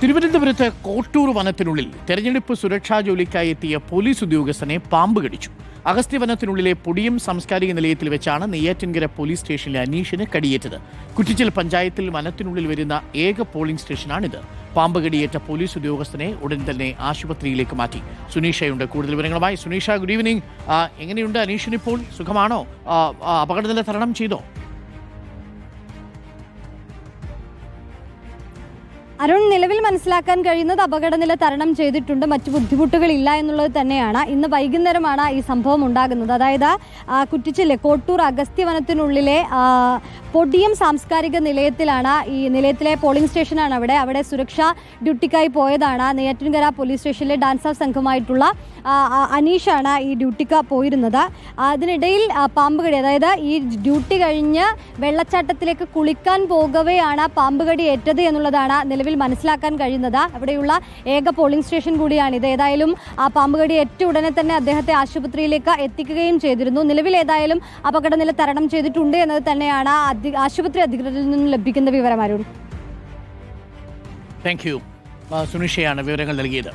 തിരുവനന്തപുരത്ത് കോട്ടൂർ വനത്തിനുള്ളിൽ തെരഞ്ഞെടുപ്പ് സുരക്ഷാ ജോലിക്കായി എത്തിയ പോലീസ് ഉദ്യോഗസ്ഥനെ പാമ്പ് കടിച്ചു. അഗസ്ത്യ വനത്തിനുള്ളിലെ പൊടിയം സാംസ്കാരിക നിലയത്തിൽ വെച്ചാണ് നെയ്യാറ്റിൻകര പോലീസ് സ്റ്റേഷനിലെ അനീഷിന് കടിയേറ്റത്. കുറ്റിച്ചൽ പഞ്ചായത്തിൽ വനത്തിനുള്ളിൽ വരുന്ന ഏക പോളിംഗ് സ്റ്റേഷനാണിത്. പാമ്പ് കടിയേറ്റ പോലീസ് ഉദ്യോഗസ്ഥനെ ഉടൻ തന്നെ ആശുപത്രിയിലേക്ക് മാറ്റി. സുനീഷയുണ്ട്. കൂടുതൽ വിവരങ്ങളുമായി സുനീഷ ഗുഡ് ഈവനിങ് എങ്ങനെയുണ്ട് അനീഷിന് ഇപ്പോൾ സുഖമാണോ? അപകടനില തരണം ചെയ്തോ? അരുൺ നിലവിൽ മനസ്സിലാക്കാൻ കഴിയുന്നത് അപകടനില തരണം ചെയ്തിട്ടുണ്ട്. മറ്റു ബുദ്ധിമുട്ടുകളില്ല എന്നുള്ളത് തന്നെയാണ്. ഇന്ന് വൈകുന്നേരമാണ് ഈ സംഭവം ഉണ്ടാകുന്നത്. അതായത് കുറ്റിച്ചില്ലെ കുറ്റിച്ചിലെ കോട്ടൂർ അഗസ്ത്യവനത്തിനുള്ളിലെ പൊടിയം സാംസ്കാരിക നിലയത്തിലാണ് ഈ നിലയത്തിലെ പോളിംഗ് സ്റ്റേഷനാണ് അവിടെ. അവിടെ സുരക്ഷാ ഡ്യൂട്ടിക്കായി പോയതാണ്. നെയ്യാറ്റിൻകര പോലീസ് സ്റ്റേഷനിലെ ഡാൻസ് ഓഫ് സംഘമായിട്ടുള്ള അനീഷാണ് ഈ ഡ്യൂട്ടിക്ക് പോയിരുന്നത്. അതിനിടയിൽ പാമ്പുകടി പാമ്പ് കടി അതായത് ഈ ഡ്യൂട്ടി കഴിഞ്ഞ് വെള്ളച്ചാട്ടത്തിലേക്ക് കുളിക്കാൻ പോകവെയാണ് പാമ്പുകടി ഏറ്റത് എന്നുള്ളതാണ് നിലവിൽ മനസ്സിലാക്കാൻ കഴിയുന്നത് അവിടെയുള്ള ഏക പോളിംഗ് സ്റ്റേഷൻ കൂടിയാണ് ഏതായാലും ആ പാമ്പുകടി ഏറ്റ ഉടനെ തന്നെ അദ്ദേഹത്തെ ആശുപത്രിയിലേക്ക് എത്തിക്കുകയും ചെയ്തിരുന്നു. നിലവിൽ ഏതായാലും അപകടനില തരണം ചെയ്തിട്ടുണ്ട് എന്നത് തന്നെയാണ് ആശുപത്രി അധികൃതരിൽ നിന്നും ലഭിക്കുന്ന വിവരം അരുൺ. താങ്ക് യു സുനിഷയാണ് വിവരങ്ങൾ നൽകിയത്.